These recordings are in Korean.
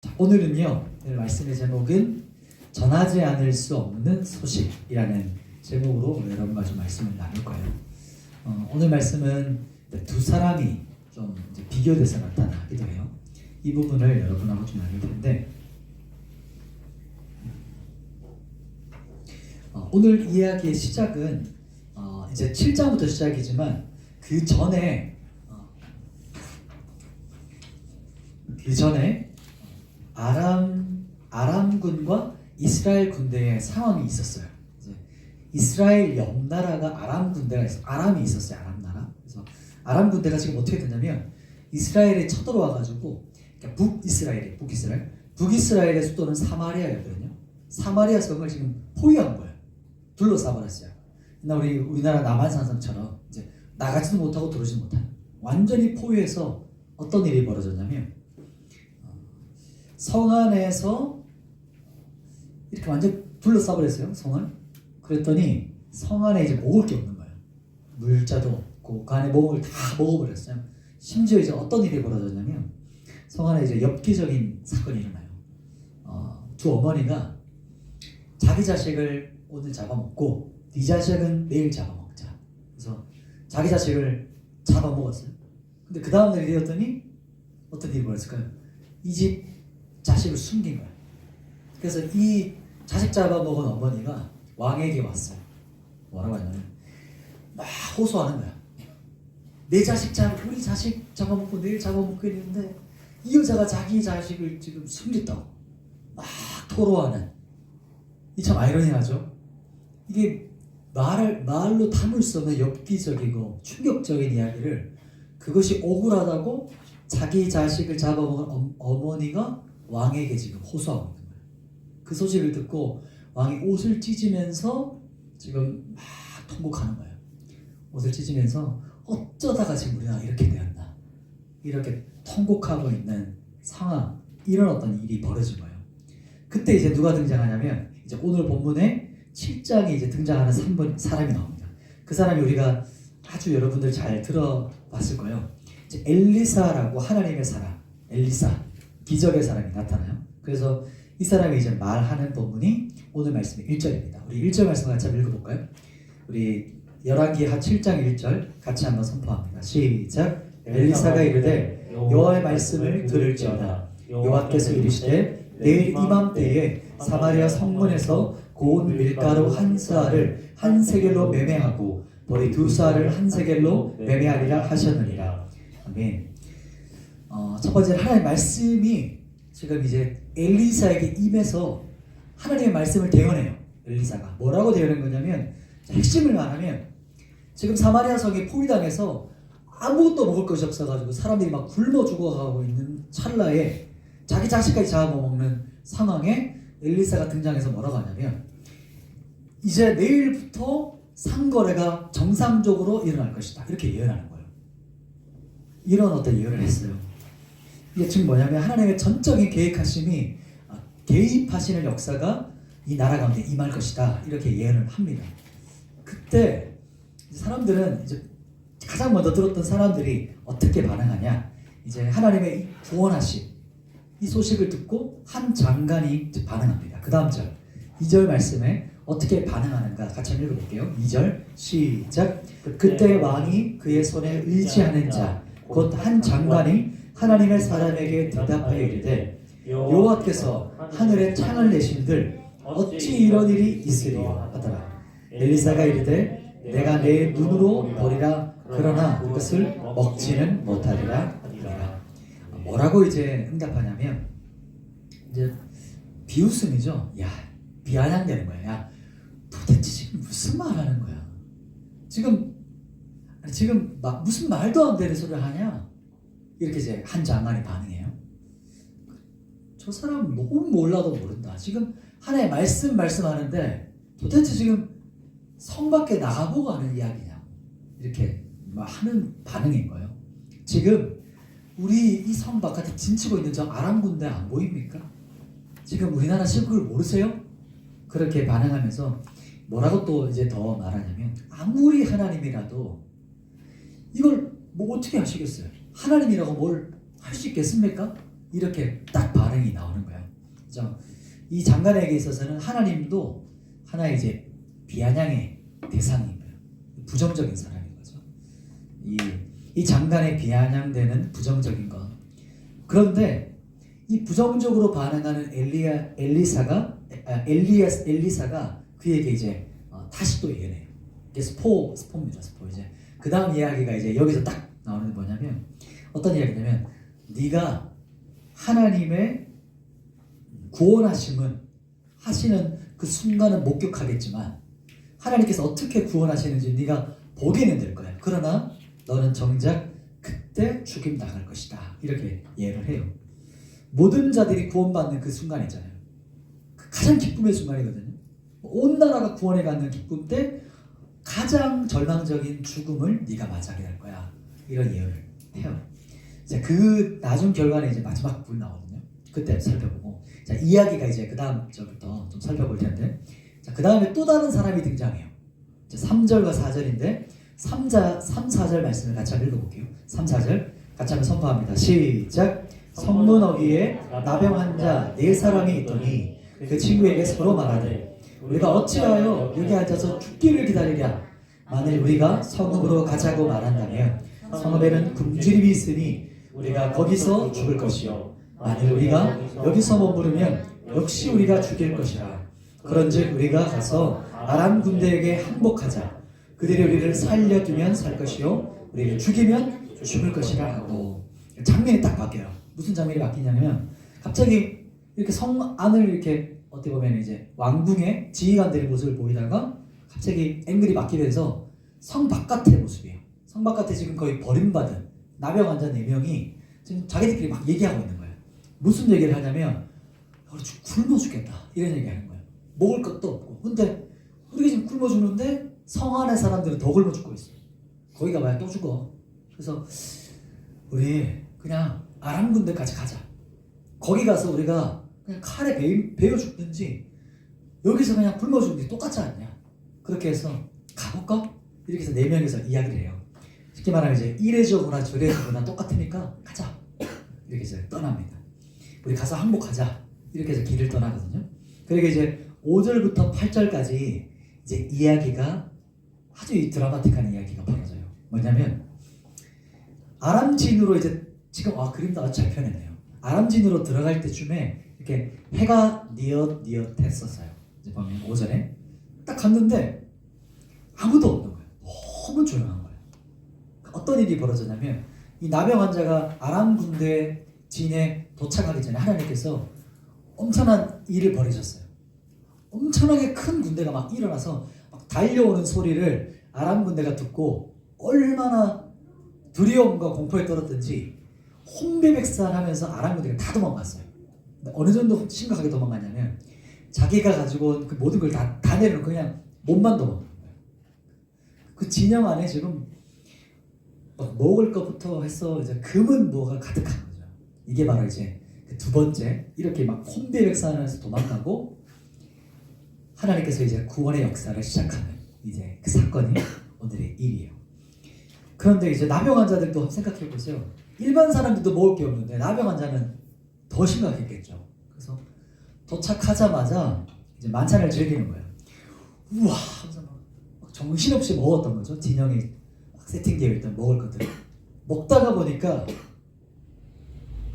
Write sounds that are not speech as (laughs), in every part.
자, 오늘은요. 오늘 말씀의 제목은 전하지 않을 수 없는 소식이라는 제목으로 여러분과 좀 말씀을 나눌 거예요. 어, 오늘 말씀은 두 사람이 좀 비교돼서 나타나기도 해요. 이 부분을 여러분하고 좀 나눌 텐데 어, 오늘 이야기의 시작은 어, 이제 7장부터 시작이지만 그 전에 어, 그 전에 아람 아람군과 이스라엘 군대의 상황이 있었어요. 이스라엘 옆 나라가 아람 군대가 있어 아람이 있었어요. 아람 나라. 그래서 아람 군대가 지금 어떻게 됐냐면 이스라엘에 쳐들어와 가지고 그러니까 북이스라엘이 북이스라엘 북이스라엘의 수도는 사마리아였거든요. 사마리아 성을 지금 포위한 거예요. 둘러싸 버렸어요. 옛날 우리 우리나라 남한산성처럼 이제 나가지도 못하고 들어오지도 못하는 완전히 포위해서 어떤 일이 벌어졌냐면 성 안에서 이렇게 완전 둘러싸 버렸어요 성을. 그랬더니 성 안에 이제 먹을 게 없는 거예요. 물자도 없고 그 안에 먹을 다 먹어버렸어요. 심지어 이제 어떤 일이 벌어졌냐면 성 안에 이제 엽기적인 사건이 일어나요. 어, 두 어머니가 자기 자식을 오늘 잡아먹고 네 자식은 내일 잡아먹자. 그래서 자기 자식을 잡아먹었어요. 근데 그 다음 날이 되었더니 어떤 일이 벌어졌을까요? 이 집 자식을 숨긴 거야. 그래서 이 자식 잡아먹은 어머니가 왕에게 왔어요. 뭐라고 하냐면 막 호소하는 거야. 내 자식 잡, 우리 자식 잡아먹고 내일 잡아먹고 있는데 이 여자가 자기 자식을 지금 숨겼다고 막 토로하는 이 참 아이러니하죠. 이게 말을 말로 담을 수 없는 엽기적이고 충격적인 이야기를 그것이 억울하다고 자기 자식을 잡아먹은 어, 어머니가 왕에게 지금 호소하고 있는 거예요. 그 소식을 듣고 왕이 옷을 찢으면서 지금 막 통곡하는 거예요. 옷을 찢으면서 어쩌다가 지금 우리가 이렇게 되었나 이렇게 통곡하고 있는 상황 이런 어떤 일이 벌어진 거예요. 그때 이제 누가 등장하냐면 이제 오늘 본문에 7장에 이제 등장하는 3번 사람이 나옵니다. 그 사람이 우리가 아주 여러분들 잘 들어봤을 거예요. 엘리사라고 하나님의 사람, 엘리사 기적의 사람이 나타나요. 그래서 이 사람이 이제 말하는 본문이 오늘 말씀의 1절입니다. 우리 1절 말씀 같이 한번 읽어볼까요? 우리 열왕기하 7장 1절 같이 한번 선포합니다. 시작. 엘리사가 이르되 여호와의 말씀을 들을지어다. 여호와께서 이르시되 내일 이맘때에 사마리아 성문에서 고운 밀가루 한 스아를 한 세겔로 매매하고 보리 두 스아를 한 세겔로 매매하리라 하셨느니라. 아멘. 어, 첫 번째 하나님의 말씀이 지금 이제 엘리사에게 임해서 하나님의 말씀을 대언해요. 엘리사가 뭐라고 대언한 거냐면 핵심을 말하면 지금 사마리아 성이 포위당해서 아무것도 먹을 것이 없어가지고 사람들이 막 굶어 죽어가고 있는 찰나에 자기 자식까지 잡아먹는 상황에 엘리사가 등장해서 뭐라고 하냐면 이제 내일부터 상거래가 정상적으로 일어날 것이다 이렇게 예언하는 거예요. 이런 어떤 예언을 했어요. 이게 지금 뭐냐면 하나님의 전적인 계획하심이 아, 개입하시는 역사가 이 나라 가운데 임할 것이다 이렇게 예언을 합니다. 그때 사람들은 이제 가장 먼저 들었던 사람들이 어떻게 반응하냐 이제 하나님의 이 구원하심 이 소식을 듣고 한 장관이 반응합니다. 그 다음 절 2절 말씀에 어떻게 반응하는가 같이 한번 읽어볼게요. 2절 시작 그때 왕이 그의 손에 의지하는 자 곧 한 장관이 하나님의 사람에게 대답하여 이르되 여호와께서 하늘에 창을 내신들 어찌 이런 일이 있으리요? 하더라. 엘리사가 이르되 내가 내 눈으로 보리라. 그러나 그것을 먹지는 못하리라. 하니라. 뭐라고 이제 응답하냐면 이제 비웃음이죠. 야 비아냥대는 거야. 야 도대체 지금 무슨 말 하는 거야? 지금 지금 막 무슨 말도 안 되는 소리를 하냐 이렇게 이제 한 장관이 반응해요. 저 사람 너무 몰라도 모른다. 지금 하나의 말씀 말씀하는데 도대체 지금 성 밖에 나가보고 하는 이야기냐 이렇게 막 하는 반응인 거예요. 지금 우리 이 성 바깥에 진치고 있는 저 아람 군대 안 보입니까? 지금 우리나라 실국을 모르세요? 그렇게 반응하면서 뭐라고 또 이제 더 말하냐면 아무리 하나님이라도 이걸 뭐 어떻게 하시겠어요? 하나님이라고 뭘 할 수 있겠습니까? 이렇게 딱 반응이 나오는 거예요. 그죠? 이 장관에게 있어서는 하나님도 하나의 이제 비아냥의 대상인 거예요. 부정적인 사람인 거죠. 이, 이 장관에 비아냥되는 부정적인 것. 그런데 이 부정적으로 반응하는 엘리야 엘리사가 아, 엘리야스 엘리사가 그에게 이제 어, 다시 또 얘기해요. 스포 스포입니다. 스포 이제 그 다음 이야기가 이제 여기서 딱 나오는 게 뭐냐면 어떤 이야기냐면 네가 하나님의 구원하심은 하시는 그 순간은 목격하겠지만 하나님께서 어떻게 구원하시는지 네가 보게는 될 거야. 그러나 너는 정작 그때 죽임 당할 것이다. 이렇게 예를 해요. 모든 자들이 구원받는 그 순간 있잖아요. 그 가장 기쁨의 순간이거든요. 온 나라가 구원에 갖는 기쁨 때 가장 절망적인 죽음을 네가 맞이하게 될 거야. 이런 예언을 해요. 자, 그 나중 결과는 이제 마지막 부분 나오거든요. 그때 살펴보고 자 이야기가 이제 그 다음 절부터 좀 살펴볼 텐데 자그 다음에 또 다른 사람이 등장해요. 자, 3절과 4절인데 3자 3, 4절 말씀을 같이 한번 읽어볼게요. 3, 4절 같이 한번 선포합니다. 시작. 성문 어귀에 나병 환자 네 사람이 있더니 그 친구에게 서로 말하되 우리가 어찌하여 여기 앉아서 죽기를 기다리랴 만일 우리가 성읍으로 가자고 말한다면 성읍에는 굶주림이 있으니 우리가 거기서 죽을 것이요. 만일 우리가 여기서 머무르면 역시 우리가 죽일 것이라. 그런즉 우리가 가서 아람 군대에게 항복하자. 그들이 우리를 살려두면 살 것이요. 우리를 죽이면 죽을 것이라 하고. 장면이 딱 바뀌어요. 무슨 장면이 바뀌냐면 갑자기 이렇게 성 안을 이렇게 어떻게 보면 이제 왕궁의 지휘관들의 모습을 보이다가 갑자기 앵글이 바뀌면서 성 바깥의 모습이에요. 성 바깥에 지금 거의 버림받은 나병 환자 네 명이 지금 자기들끼리 막 얘기하고 있는 거예요. 무슨 얘기를 하냐면 굶어 죽겠다 이런 얘기하는 거예요. 먹을 것도 없고 근데 우리가 지금 굶어 죽는데 성 안의 사람들은 더 굶어 죽고 있어요. 거기 가봐야 또 죽어. 그래서 우리 그냥 아람 군대까지 가자. 거기 가서 우리가 그냥 칼에 베, 베어 죽든지 여기서 그냥 굶어 죽는 게 똑같지 않냐. 그렇게 해서 가볼까? 이렇게 해서 네 명이서 이야기를 해요. 쉽게 말하면 이제 이래저거나 저래저거나 똑같으니까 가자. 이렇게 해서 떠납니다. 우리 가서 항복하자. 이렇게 해서 길을 떠나거든요. 그러니까 이제 5절부터 8절까지 이제 이야기가 아주 이 드라마틱한 이야기가 벌어져요. 뭐냐면 아람진으로 이제 지금 아 그림도 아주 잘 표현했네요. 아람진으로 들어갈 때쯤에 이렇게 해가 니엇 니엇했었어요. 이제 보면 오전에 딱 갔는데 아무도 없는 거예요. 너무 조용한 거예요. 어떤 일이 벌어졌냐면 이 나병 환자가 아람 군대 진에 도착하기 전에 하나님께서 엄청난 일을 벌이셨어요. 엄청나게 큰 군대가 막 일어나서 막 달려오는 소리를 아람 군대가 듣고 얼마나 두려움과 공포에 떨었든지 혼비백산하면서 아람 군대가 다 도망갔어요. 어느 정도 심각하게 도망갔냐면 자기가 가지고 온 그 모든 걸 다 다 내려놓고 그냥 몸만 거예요. 그 진영 안에 지금 막 먹을 것부터 해서 이제 금은 뭐가 가득한 거죠. 이게 바로 이제 그 두 번째 이렇게 막 혼비백산 하면서 도망가고 하나님께서 이제 구원의 역사를 시작하는 이제 그 사건이 오늘의 일이에요. 그런데 이제 나병 환자들도 생각해 보세요. 일반 사람들도 먹을 게 없는데 나병 환자는 더 심각했겠죠. 그래서 도착하자마자 이제 만찬을 즐기는 거예요. 우와 하면서 막 정신없이 먹었던 거죠. 진영이 막 세팅되어 있던 먹을 것들 먹다가 보니까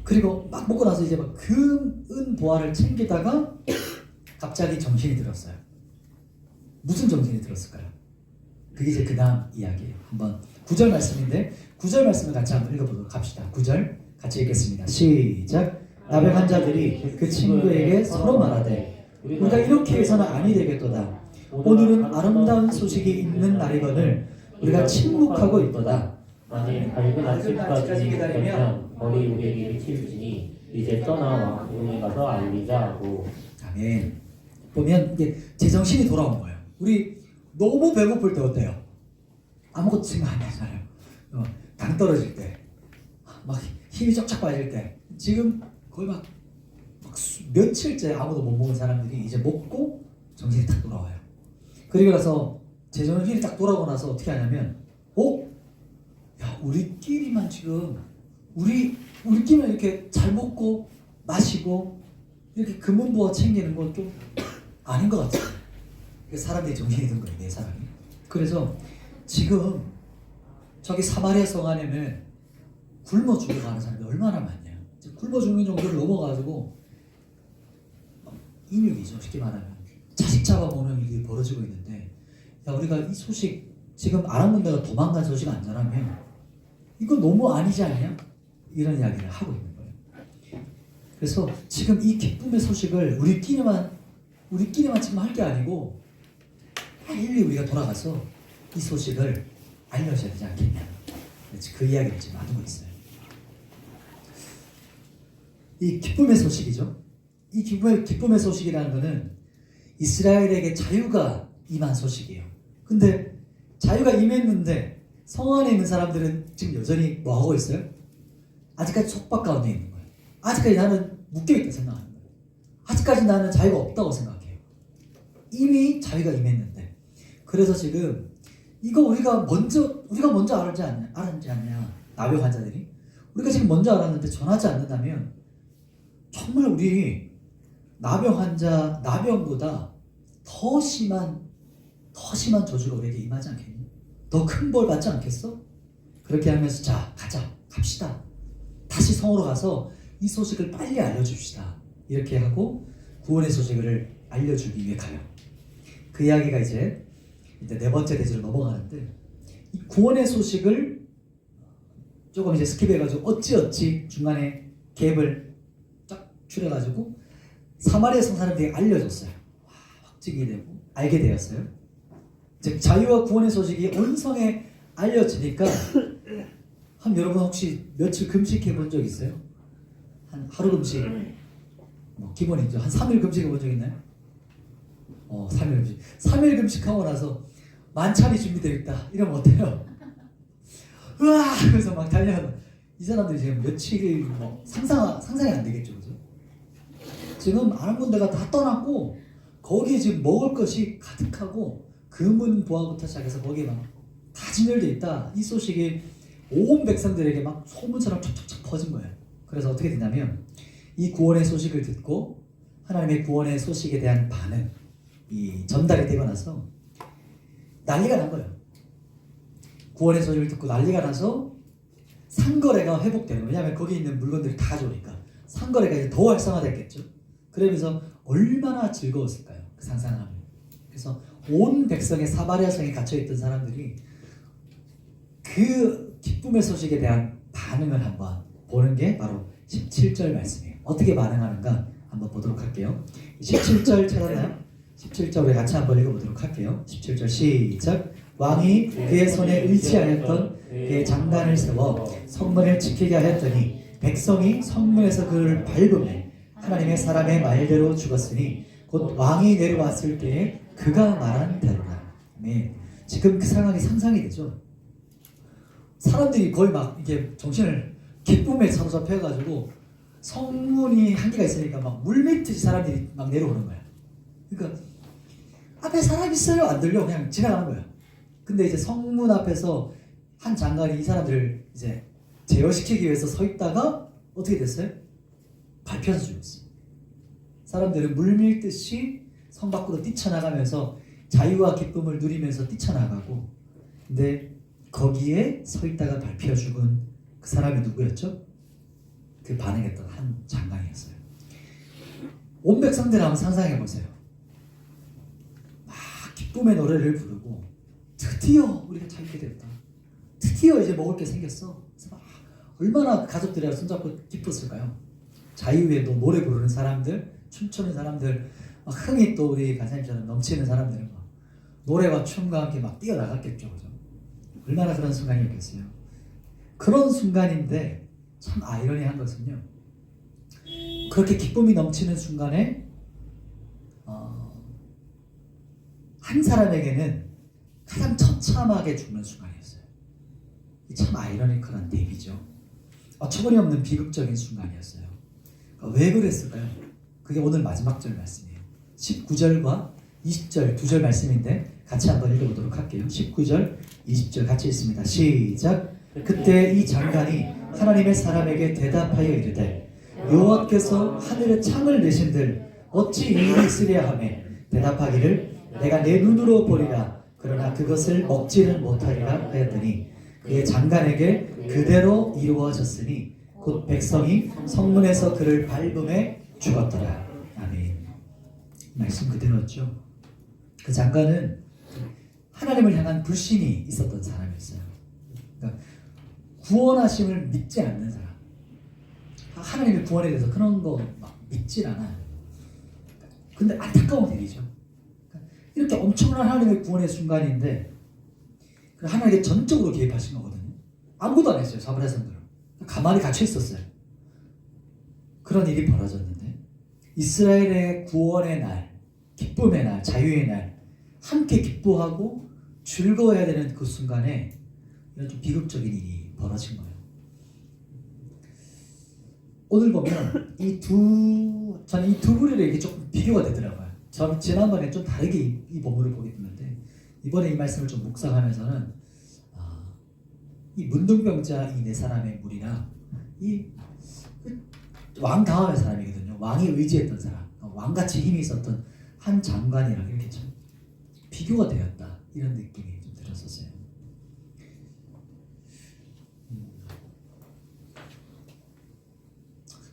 그리고 막 먹고 나서 이제 막 금은 보화를 챙기다가 갑자기 정신이 들었어요. 무슨 정신이 들었을까요? 그게 이제 그 다음 이야기예요. 한번 9절 말씀인데 9절 말씀을 같이 한번 읽어보도록 합시다. 9절 같이 읽겠습니다. 시작. 나병 환자들이 그 친구에게 서로 말하되 우리가 이렇게 해서는 아니 되겠도다. 오늘은 아름다운 소식이 있는 날이거늘 우리가 침묵하고 있도다. 만일 밝은 아침까지 기다리면 벌이 우리에게 일치일지니 이제 떠나 왕궁에 가서 알리자 하고 아멘. 보면 이게 제정신이 돌아온 거예요. 우리 너무 배고플 때 어때요? 아무것도 생각 안 나잖아요. 어, 당 떨어질 때, 막 힘이 쫙쫙 빠질 때, 지금 거의 막, 막 수- 며칠째 아무도 못 먹은 사람들이 이제 먹고 정신이 딱 돌아와요. 그리고 나서 제정신이 딱 돌아오고 나서 어떻게 하냐면, 어? 야, 우리끼리만 지금 우리 우리끼리는 이렇게 잘 먹고 마시고 이렇게 금은부와 챙기는 건 좀 아닌 것 같아요. 그 사람들이 정신이 든 거예요, 내 사람이. 그래서 지금 저기 사마리아 성 안에는 굶어 죽어가는 사람이 얼마나 많냐. 굶어 죽는 정도를 넘어가지고 막 인육이죠, 쉽게 말하면. 자식 잡아먹는 일이 벌어지고 있는데, 야 우리가 이 소식 지금 아랑군대가 도망간 소식 안 전하면 이거 너무 아니지 않냐? 이런 이야기를 하고 있는 거예요. 그래서 지금 이 기쁨의 소식을 우리끼리만 우리끼리만 지금 할 게 아니고 빨리 우리가 돌아가서 이 소식을 알려줘야 되지 않겠냐. 그 이야기를 지금 하고 있어요. 이 기쁨의 소식이죠. 이 기쁨의, 기쁨의 소식이라는 것은 이스라엘에게 자유가 임한 소식이에요. 근데 자유가 임했는데 성 안에 있는 사람들은 지금 여전히 뭐 하고 있어요? 아직까지 속박 가운데 있는 거예요. 아직까지 나는 묶여 있다 생각하는 거예요. 아직까지 나는 자유가 없다고 생각해요. 이미 자유가 임했는데. 그래서 지금 이거 우리가 먼저 우리가 먼저 알았지 않냐? 알았지 않냐? 나병 환자들이 우리가 지금 먼저 알았는데 전하지 않는다면 정말 우리 나병 환자 나병보다 더 심한 더 심한 저주가 우리에게 임하지 않겠니? 더 큰 벌 받지 않겠어? 그렇게 하면서 자 가자 갑시다. 다시 성으로 가서 이 소식을 빨리 알려줍시다. 이렇게 하고 구원의 소식을 알려주기 위해 가요. 그 이야기가 이제 이제 네 번째 대지로 넘어가는데 이 구원의 소식을 조금 이제 스킵해가지고 어찌어찌 중간에 갭을 쫙 줄여가지고 사마리아 성 사람들이 알려줬어요. 와, 확증이 되고 알게 되었어요 즉 자유와 구원의 소식이 온 성에 알려지니까 한 여러분 혹시 며칠 금식해 본 적 있어요? 한 하루 금식 뭐 기본이죠. 한 3일 금식해 본 적 있나요? 어, 3일 금식. 3일 금식하고 나서 만찬이 준비되어 있다. 이러면 어때요? (laughs) 우와! 그래서 막 달려가. 이 사람들이 지금 며칠 뭐 상상 상상이 안 되겠죠, 그죠? 지금 아는 군데가 다 떠났고 거기에 지금 먹을 것이 가득하고 금은 보화부터 시작해서 거기에 막 다 진열돼 있다. 이 소식이 온 백성들에게 막 소문처럼 촉촉촉 퍼진 거예요. 그래서 어떻게 되냐면 이 구원의 소식을 듣고 하나님의 구원의 소식에 대한 반응, 이 전달이 되고 나서 난리가 난 거예요. 구원의 소식을 듣고 난리가 나서 상거래가 회복되는. 왜냐하면 거기 있는 물건들이 다 좋으니까 상거래가 이제 더 활성화됐겠죠. 그러면서 얼마나 즐거웠을까요? 그 상상하면. 그래서 온 백성의 사마리아 성에 갇혀 있던 사람들이 그 기쁨의 소식에 대한 반응을 한번 보는 게 바로 17절 말씀이에요. 어떻게 반응하는가 한번 보도록 할게요. 17절 찾았나요? 17절 우리 같이 한번 읽어보도록 할게요. 17절 시작. 왕이 그의 손에 의지하였던 그의 장단을 세워 성문을 지키게 하였더니 백성이 성문에서 그를 밟으며 하나님의 사람의 말대로 죽었으니 곧 왕이 내려왔을 때에 그가 말한 대로라. 네. 지금 그 상황이 상상이 되죠. 사람들이 거의 막 이게 정신을 기쁨에 사로잡혀 가지고 성문이 한계가 있으니까 막 물밀듯이 사람들이 막 내려오는 거야. 그러니까 앞에 사람 있어요 안 들려 그냥 지나가는 거야. 근데 이제 성문 앞에서 한 장관이 이 사람들을 이제 제어시키기 위해서 서 있다가 어떻게 됐어요? 밟혀서 죽었어. 사람들은 물밀듯이 성 밖으로 뛰쳐나가면서 자유와 기쁨을 누리면서 뛰쳐나가고 근데 거기에 서 있다가 밟혀 죽은 그 사람이 누구였죠? 그 반응했던 한 장관이었어요. 온 백성들 한번 상상해 보세요. 막 기쁨의 노래를 부르고 드디어 우리가 잘 있게 됐다. 드디어 이제 먹을 게 생겼어. 얼마나 가족들이랑 손잡고 기뻤을까요? 자유에 또 노래 부르는 사람들, 춤추는 사람들, 막 흥이 또 우리 간사님처럼 넘치는 사람들은 막 노래와 춤과 함께 막 뛰어나갔겠죠, 그죠? 얼마나 그런 순간이었겠어요. 그런 순간인데 참 아이러니한 것은요. 그렇게 기쁨이 넘치는 순간에 어, 한 사람에게는 가장 처참하게 죽는 순간이었어요. 이참 아이러니컬한 대비죠. 어처구니 없는 비극적인 순간이었어요. 그러니까 왜 그랬을까요? 그게 오늘 마지막 절 말씀이에요. 19절과 20절 두 절 말씀인데 같이 한번 읽어보도록 할게요. 19절, 20절 같이 읽습니다. 시작. 그때 이 장관이 하나님의 사람에게 대답하여 이르되 여호와께서 하늘에 창을 내신들 어찌 일이 있으랴 하매 대답하기를 내가 내 눈으로 보리라 그러나 그것을 먹지는 못하리라 하였더니 그의 장관에게 그대로 이루어졌으니 곧 백성이 성문에서 그를 밟음에 죽었더라 말씀 그대로였죠 그 장관은 하나님을 향한 불신이 있었던 사람이었어요 그러니까 구원하심을 믿지 않는 사람 하나님의 구원에 대해서 그런 거 막 믿질 않아요. 근데 안타까운 일이죠. 이렇게 엄청난 하나님의 구원의 순간인데 그 하나님께 전적으로 개입하신 거거든요. 아무것도 안 했어요. 사브라 성들은 가만히 갇혀 있었어요. 그런 일이 벌어졌는데 이스라엘의 구원의 날, 기쁨의 날, 자유의 날 함께 기뻐하고 즐거워해야 되는 그 순간에 이런 좀 비극적인 일이 벌어진 거예요. 오늘 보면 이 두 저는 이 두 부류를 이렇게 조금 비교가 되더라고요. 저는 지난번에 좀 다르게 이, 이 본문을 보게 됐는데 이번에 이 말씀을 좀 묵상하면서는 아, 이 문둥병자 이 네 사람의 무리랑 이왕 다음의 사람이거든요. 왕이 의지했던 사람, 왕같이 힘이 있었던 한 장관이랑 이렇게 참 비교가 되었다 이런 느낌이 좀 들었었어요.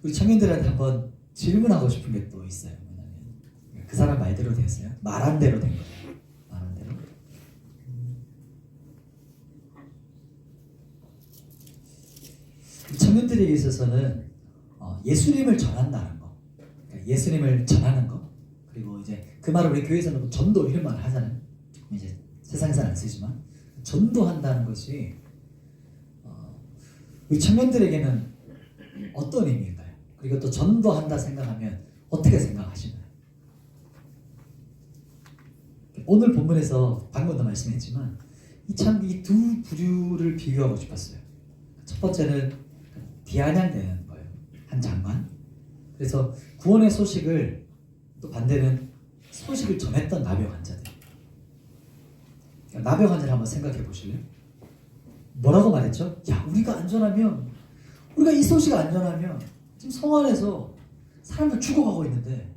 우리 청년들한테 한번 질문하고 싶은 게 또 있어요. 뭐냐면 그 사람 말대로 됐어요. 말한 대로 된 거예요. 말한 대로. 우리 청년들에게 있어서는 어, 예수님을 전한다는 예수님을 전하는 거, 그리고 이제 그 말을 우리 교회에서는 뭐 전도 이런 말을 하잖아요. 이제 세상에서는 안 쓰지만 전도한다는 것이 어, 우리 청년들에게는 어떤 의미일까요? 그리고 또 전도한다 생각하면 어떻게 생각하시나요? 오늘 본문에서 방금도 말씀했지만 이참이 두 부류를 비교하고 싶었어요. 첫 번째는 비아냥되는 거예요. 한 장관. 그래서 구원의 소식을 또 반대는 소식을 전했던 나병 환자들. 나병 환자를 한번 생각해 보실래요? 뭐라고 말했죠? 야 우리가 안전하면 우리가 이 소식 안전하면 지금 성 안에서 사람들 죽어가고 있는데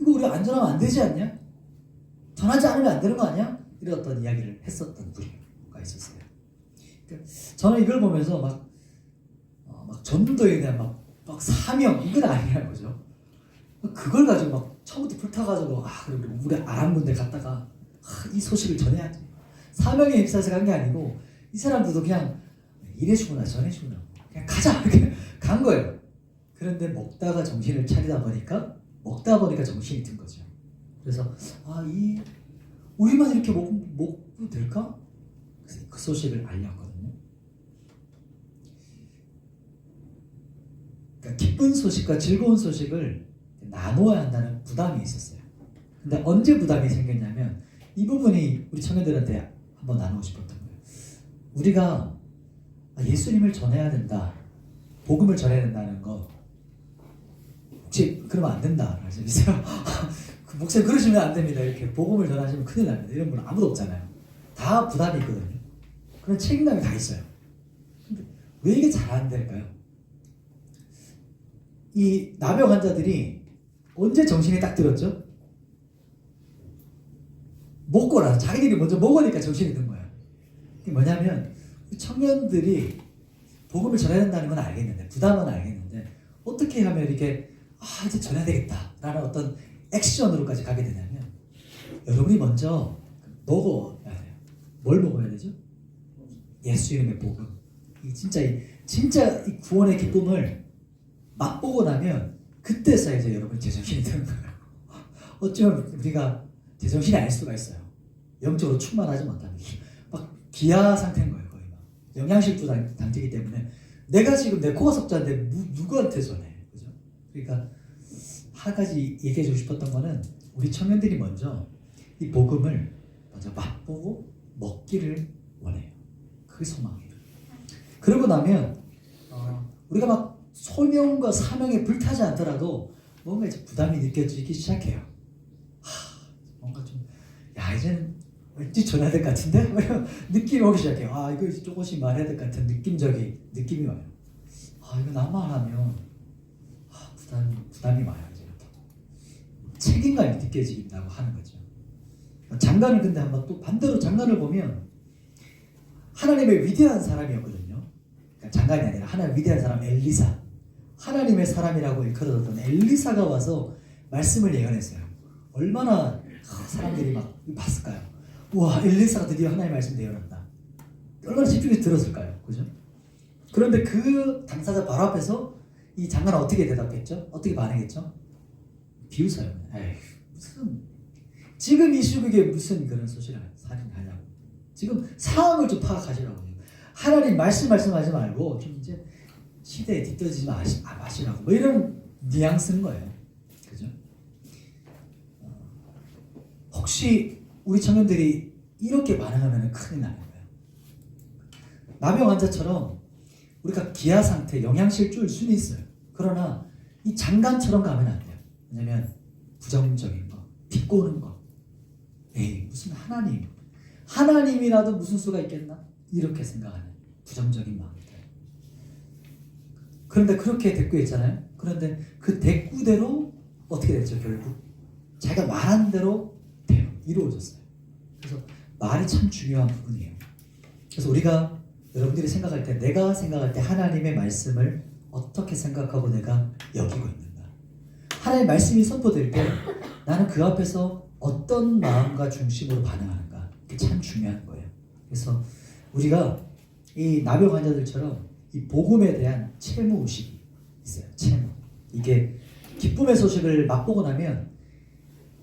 이거 우리 안전하면 안 되지 않냐? 전하지 않으면 안 되는 거 아니야? 이랬던 이야기를 했었던 부류가 있었어요. 그러니까 저는 이걸 보면서 막, 어, 막 전도에 대한 막, 막 사명 이건 아니라는 거죠. 그걸 가지고 막 처음부터 불타가지고 아 그리고 우리 아람군데 갔다가 아, 이 소식을 전해야지. 사명에 입사해서 간 게 아니고 이 사람들도 그냥 이래주구나 저래주구나 그냥 가자 (laughs) 이렇게 간 거예요. 그런데 먹다가 정신을 차리다 보니까 먹다 보니까 정신이 든 거죠. 그래서 아 이 우리만 이렇게 먹, 먹도 될까? 그래서 그 소식을 알렸거든요. 그러니까 기쁜 소식과 즐거운 소식을 나누어야 한다는 부담이 있었어요. 근데 언제 부담이 생겼냐면 이 부분이 우리 청년들한테 한번 나누고 싶었던 거예요. 우리가 아, 예수님을 전해야 된다. 복음을 전해야 된다는 거 혹시 그러면 안 된다 말씀이세요? (laughs) 그 목사님 그러시면 안 됩니다. 이렇게 복음을 전하시면 큰일 납니다. 이런 분은 아무도 없잖아요. 다 부담이 있거든요. 그런 책임감이 다 있어요. 근데 왜 이게 잘 안 될까요? 이 나병 환자들이 언제 정신이 딱 들었죠? 먹고라 자기들이 먼저 먹으니까 정신이 든 거야. 이게 뭐냐면 청년들이 복음을 전해야 된다는 건 알겠는데 부담은 알겠는데 어떻게 하면 이렇게 아 이제 전해야 되겠다라는 어떤 액션으로까지 가게 되냐면 여러분이 먼저 먹어야 돼요. 뭘 먹어야 되죠? 예수 이름의 복음. 이 진짜 이 진짜 이 구원의 기쁨을 맛보고 나면 그때서야 이제 여러분 제정신이 드는 거예요. (laughs) 어쩌면 우리가 제정신이 아닐 수가 있어요. 영적으로 충만하지 못하면 막 기아 상태인 거예요 거의 막 영양실조 당- 당지기 때문에 내가 지금 내 코가 석자인데 누, 누구한테 전해 그죠? 그러니까 한 가지 얘기해주고 싶었던 거는 우리 청년들이 먼저 이 복음을 먼저 맛보고 먹기를 원해요. 그게 소망이에요. 그러고 나면 어, 우리가 막 소명과 사명에 불타지 않더라도 뭔가 이제 부담이 느껴지기 시작해요. 하, 뭔가 좀, 야, 이제는 왠지 전해야 될 것 같은데? (laughs) 느낌이 오기 시작해요. 아, 이거 이제 조금씩 말해야 될 것 같은 느낌적인 느낌이 와요. 아 이거 나만 하면 아, 부담 부담이 많아요 이제부터 책임감이 느껴진다고 하는 거죠. 장관을 근데 한번 또 반대로 장관을 보면 하나님의 위대한 사람이었거든요. 그러니까 장관이 아니라 하나님 위대한 사람 엘리사. 하나님의 사람이라고 일컬어졌던 엘리사가 와서 말씀을 예언했어요. 얼마나 아, 사람들이 막 봤을까요? 와 엘리사가 드디어 하나님의 말씀 예언한다. 얼마나 집중해서 들었을까요? 그죠? 그런데 그 당사자 바로 앞에서 이 장관은 어떻게 대답했죠? 어떻게 반응했죠? 비웃어요. 에이 무슨 지금 이 시국에 무슨 그런 소식을 살인하냐고. 지금 상황을 좀 파악하시라고. 하나님 말씀 말씀하지 말고 좀 이제 시대에 뒤떨어지지 마시, 아, 마시라고. 뭐 이런 뉘앙스인 거예요. 그죠? 어, 혹시 우리 청년들이 이렇게 반응하면 큰일 나는 거예요. 나병 환자처럼 우리가 기아 상태, 영양실 줄 수는 있어요. 그러나 이 장관처럼 가면 안 돼요. 왜냐면 부정적인 거, 비꼬는 거. 에이 무슨 하나님, 하나님이라도 무슨 수가 있겠나? 이렇게 생각하는 부정적인 마음들. 그런데 그렇게 대꾸했잖아요. 그런데 그 대꾸대로 어떻게 됐죠 결국? 자기가 말한 대로 돼요. 이루어졌어요. 그래서 말이 참 중요한 부분이에요. 그래서 우리가 여러분들이 생각할 때 내가 생각할 때 하나님의 말씀을 어떻게 생각하고 내가 여기고 있는가? 하나님의 말씀이 선포될 때 나는 그 앞에서 어떤 마음과 중심으로 반응하는가? 그게 참 중요한 거예요. 그래서 우리가 이 나병 환자들처럼 이 복음에 대한 채무 의식이 있어요. 채무. 이게 기쁨의 소식을 맛보고 나면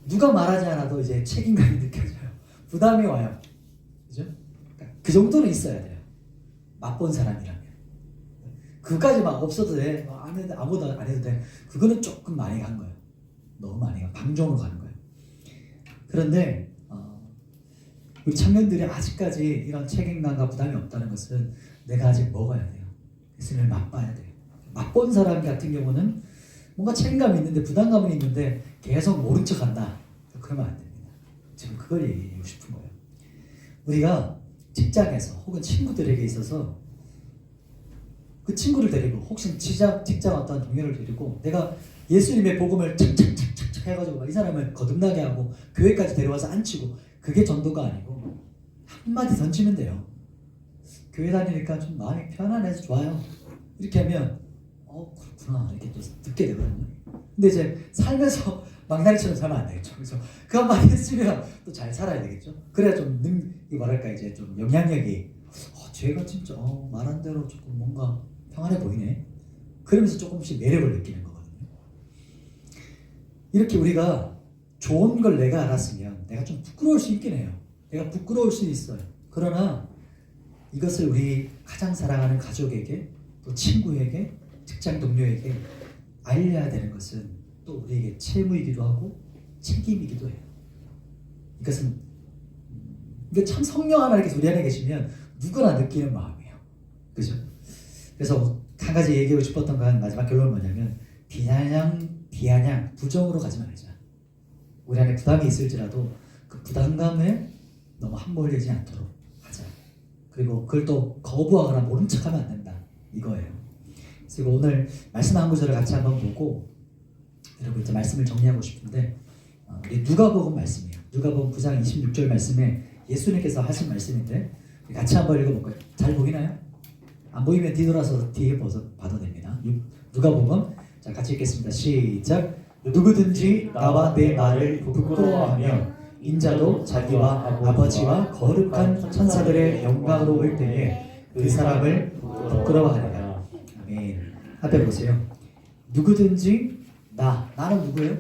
누가 말하지 않아도 이제 책임감이 느껴져요. 부담이 와요. 그죠? 그러니까 그 정도는 있어야 돼요. 맛본 사람이라면. 그까지 막 없어도 돼. 뭐안 해도 아무도 안 해도 돼. 그거는 조금 많이 간 거예요. 너무 많이 가. 방종으로 가는 거예요. 그런데 어, 우리 청년들이 아직까지 이런 책임감과 부담이 없다는 것은 내가 아직 먹어야 돼요. 예수님을 맛봐야 돼요. 맛본 사람 같은 경우는 뭔가 책임감이 있는데 부담감은 있는데 계속 모른 척 한다. 그러면 안 됩니다. 지금 그걸 얘기하고 싶은 거예요. 우리가 직장에서 혹은 친구들에게 있어서 그 친구를 데리고 혹시 직장, 직장 어떤 동료를 데리고 내가 예수님의 복음을 착착착착 해가지고 막 이 사람을 거듭나게 하고 교회까지 데려와서 앉히고 그게 전도가 아니고 한마디 던지면 돼요. 교회 다니니까 좀 마음이 편안해서 좋아요. 이렇게 하면 어 그렇구나 이렇게 또 듣게 되거든요. 근데 이제 살면서 (laughs) 망나니처럼 살면 안 되겠죠. 그래서 그 한마디 했으면 또 잘 살아야 되겠죠. 그래야 좀 능, 이 뭐랄까 이제 좀 영향력이 어, 쟤가 진짜 어, 말한 대로 조금 뭔가 평안해 보이네. 그러면서 조금씩 매력을 느끼는 거거든요. 이렇게 우리가 좋은 걸 내가 알았으면 내가 좀 부끄러울 수 있긴 해요. 내가 부끄러울 수 있어요. 그러나 이것을 우리 가장 사랑하는 가족에게 또 친구에게 직장 동료에게 알려야 되는 것은 또 우리에게 채무이기도 하고 책임이기도 해요. 이것은 음, 이게 참 성령 하나님께서 우리 안에 계시면 누구나 느끼는 마음이에요. 그죠? 그래서 한 가지 얘기하고 싶었던 건 마지막 결론은 뭐냐면 비아냥 비아냥 부정으로 가지 말자. 우리 안에 부담이 있을지라도 그 부담감에 너무 함몰되지 않도록. 그리고 그걸 또 거부하거나 모른 척하면 안 된다. 이거예요. 그래서 오늘 말씀 한 구절을 같이 한번 보고 여러분 이제 말씀을 정리하고 싶은데 어, 누가복음 말씀이에요. 누가복음 9장 26절 말씀에 예수님께서 하신 말씀인데 같이 한번 읽어볼까요? 잘 보이나요? 안 보이면 뒤돌아서 뒤에 봐도 됩니다. 유- 누가복음 자 같이 읽겠습니다. 시작. 누구든지 나와 내 말을 부끄러워하며 인자도 자기와 아버지와 거룩한 천사들의 영광으로 올 때에 그 사람을 부끄러워하리라. 아멘. 앞에 보세요. 누구든지 나 나는 누구예요?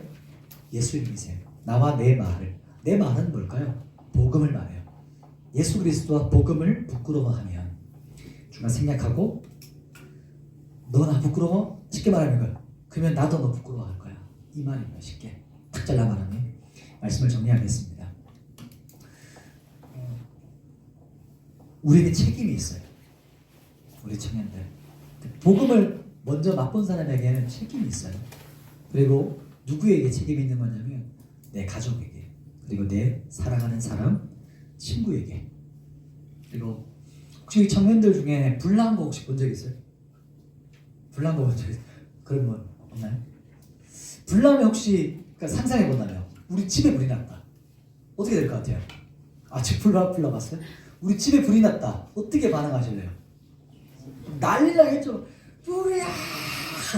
예수님이세요. 나와 내 말을 내 말은 뭘까요? 복음을 말해요. 예수 그리스도와 복음을 부끄러워하면 중간 생략하고 너 나 부끄러워? 쉽게 말하는 거야. 그러면 나도 너 부끄러워할 거야. 이 말입니다. 쉽게 탁 잘라 말하면 말씀을 정리하겠습니다. 어, 우리에게 책임이 있어요. 우리 청년들 복음을 먼저 맛본 사람에게는 책임이 있어요. 그리고 누구에게 책임이 있는 거냐면 내 가족에게 그리고 내 사랑하는 사람 친구에게 그리고 혹시 청년들 중에 불난 거 혹시 본 적 있어요? 불난 거 본적 그런 분 없나요? 불나면 혹시 그러니까 상상해 본다면 우리 집에 불이 났다. 어떻게 될 것 같아요? 아직 불나 불나 봤어요? 우리 집에 불이 났다. 어떻게 반응하실래요? 난리 나겠죠. 불이야!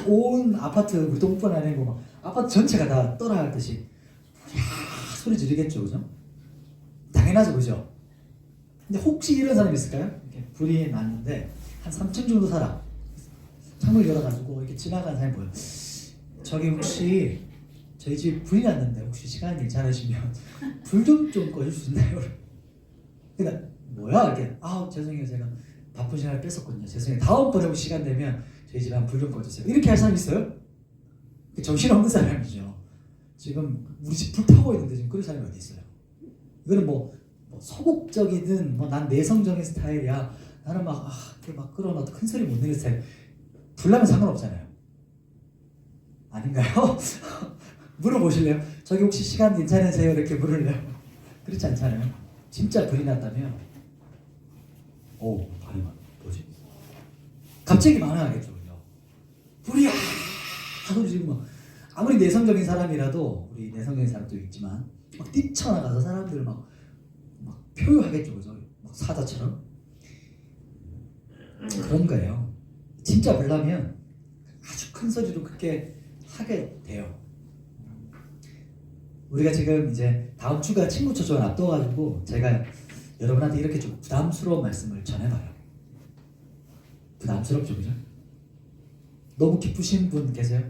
온 아파트 우리 동뿐 아니고 막 아파트 전체가 다 떠나갈 듯이 불이야! 소리 지르겠죠, 그죠? 당연하죠, 그죠? 근데 혹시 이런 사람 있을까요? 이렇게 불이 났는데 한 3층 정도 살아. 창문 열어가지고 이렇게 지나가는 사람이 보여. 저기 혹시 저희 집 불이 났는데 혹시 시간 괜찮으시면 불좀좀 꺼줄 수 있나요? 그러니까 뭐야 이렇게 아 죄송해요 제가 바쁜 시간을 뺐었거든요 죄송해요 다음번에 혹시 시간 되면 저희 집에 불좀 꺼주세요 이렇게 할 사람 있어요? 정신 없는 사람이죠 지금 우리 집 불 타고 있는데 지금 그런 사람이 어디 있어요? 이거는 뭐, 뭐 소극적이든 뭐 난 내성적인 스타일이야 나는 막, 아, 막 어떤 큰 소리 못 내는 스타일 불나면 상관없잖아요 아닌가요? (laughs) 물어보실래요? 저기 혹시 시간 괜찮으세요? 이렇게 물을래요? 그렇지 않잖아요. 진짜 불이 났다면 오 아니면 뭐지? 갑자기 그죠? 불이야! 하도 지금 막 아무리 내성적인 사람이라도 우리 내성적인 사람도 있지만 막 뛰쳐나가서 사람들 막, 막 표효하겠죠, 그죠? 막 사자처럼 그런 거예요. 진짜 불나면 아주 큰 소리로 그렇게 하게 돼요. 우리가 지금 이제 다음 주가 친구 초청을 앞둬가지고 제가 여러분한테 이렇게 좀 부담스러운 말씀을 전해봐요. 부담스럽죠, 그죠? 너무 기쁘신 분 계세요?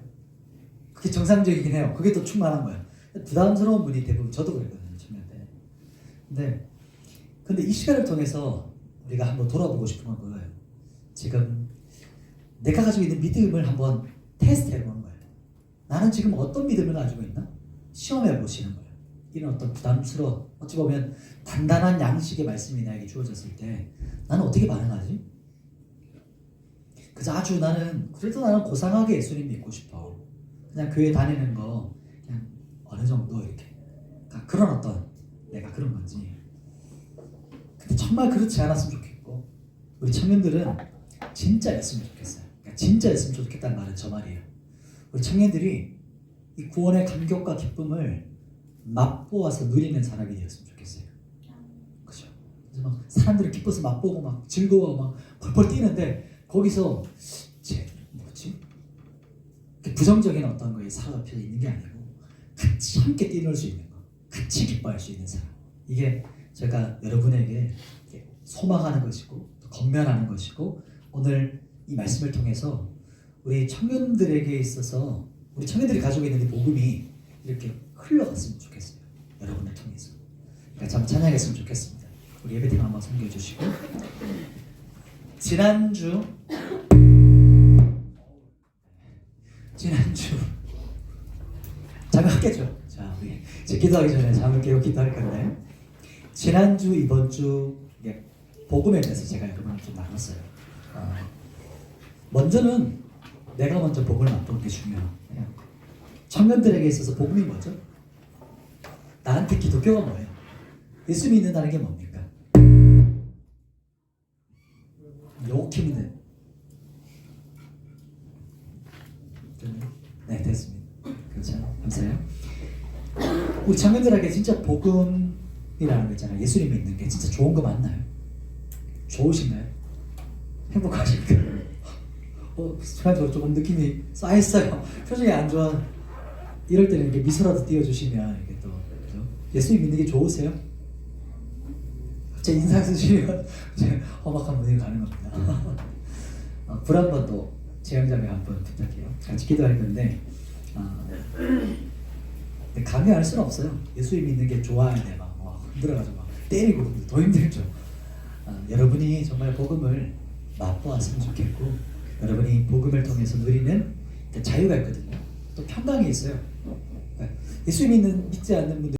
그게 정상적이긴 해요. 그게 또 충만한 거예요. 부담스러운 분이 대부분 저도 그랬거든요, 때. 근데 근데 이 시간을 통해서 우리가 한번 돌아보고 싶은 건 그거예요. 지금 내가 가지고 있는 믿음을 한번 테스트 해 보는 거예요. 나는 지금 어떤 믿음을 가지고 있나? 시험해 보시는 거예요. 이런 어떤 부담스러워 어찌 보면 단단한 양식의 말씀이 나에게 주어졌을 때 나는 어떻게 반응하지? 그래서 아주 나는 그래도 나는 고상하게 예수님 믿고 싶어. 그냥 교회 다니는 거 그냥 어느 정도 이렇게 그러니까 그런 어떤 내가 그런 건지. 근데 정말 그렇지 않았으면 좋겠고 우리 청년들은 진짜였으면 좋겠어요. 그러니까 진짜였으면 좋겠다는 말은 저 말이에요. 우리 청년들이 이 구원의 감격과 기쁨을 맛보아서 누리는 사람이 되었으면 좋겠어요. 그죠? 그래서 막 사람들이 기뻐서 맛보고 막 즐거워 막 펄펄 뛰는데 거기서 쟤 뭐지? 이렇게 부정적인 어떤 거에 사로잡혀 있는 게 아니고 같이 함께 뛰놀 수 있는 거, 같이 기뻐할 수 있는 사람. 이게 제가 여러분에게 소망하는 것이고 또 건면하는 것이고 오늘 이 말씀을 통해서 우리 청년들에게 있어서 우리 청년들이 가지고 있는 이 복음이 이렇게 흘러갔으면 좋겠어요. 여러분을 통해서. 그러니까 참 찬양했으면 좋겠습니다. 우리 예배팀 한번 섬겨 주시고 지난주 지난주 잠을 깼죠. 자, 우리 이제 기도하기 전에 잠을 깨고 기도할 건데 지난주 이번 주 복음에 대해서 제가 여러분을 좀 나눴어요. 어, 먼저는 내가 먼저 복을 맛보는 게 중요해요. 청년들에게 있어서 복음이 뭐죠? 나한테 기독교가 뭐예요? 예수 믿는다는 게 뭡니까? 욕 힘든 네 됐습니다. 그렇죠. 감사해요. 우리 청년들에게 진짜 복음이라는 거 있잖아요. 예수님 믿는 게 진짜 좋은 거 맞나요? 좋으신가요? 행복하십니까? 어, 순간적으로 조금 느낌이 쌓였어요. 표정이 안 좋아. 이럴 때는 이렇게 미소라도 띄워주시면 이게 또? 예수님 믿는 게 좋으세요? 갑자기 인상 쓰시면 험악한 분위기 가는 겁니다. 어, 불한번 또 재영자매 한번 부탁해요. 같이 기도할 건데 어, 근데 강요할 수는 없어요. 예수님 믿는 게 좋아하는데 막, 막 흔들어가지고 막 때리고 더 힘들죠. 어, 여러분이 정말 복음을 맛보았으면 좋겠고 여러분이 복음을 통해서 누리는 그 자유가 있거든요. 또 평강이 있어요. 예수 믿는 믿지 않는 분들